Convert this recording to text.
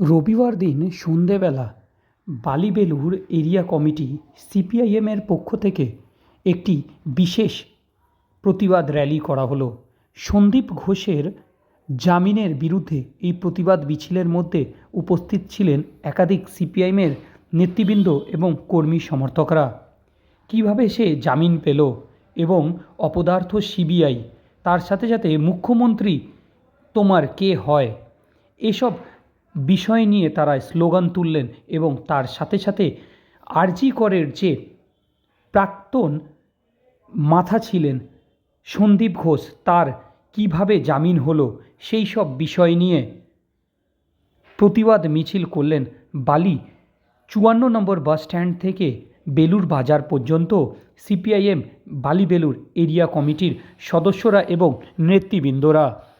রবিবার দিন সন্ধেবেলা বালিবেলুর এরিয়া কমিটি সিপিআইএমের পক্ষ থেকে একটি বিশেষ প্রতিবাদ র্যালি করা হলো। সন্দীপ ঘোষের জামিনের বিরুদ্ধে এই প্রতিবাদ মিছিলের মধ্যে উপস্থিত ছিলেন একাধিক সিপিআইএমের নেতৃবৃন্দ এবং কর্মী সমর্থকরা। কীভাবে সে জামিন পেল এবং অপদার্থ সিবিআই, তার সাথে সাথে মুখ্যমন্ত্রী তোমার কে হয়, এসব বিষয় নিয়ে তারা স্লোগান তুললেন এবং তার সাথে সাথে আরজি করের যে প্রাক্তন মাথা ছিলেন সন্দীপ ঘোষ, তার কীভাবে জামিন হলো, সেই সব বিষয় নিয়ে প্রতিবাদ মিছিল করলেন বালি চুয়ান্ন নম্বর বাস স্ট্যান্ড থেকে বেলুর বাজার পর্যন্ত সিপিআইএম বালি বেলুর এরিয়া কমিটির সদস্যরা এবং নেতৃবৃন্দরা।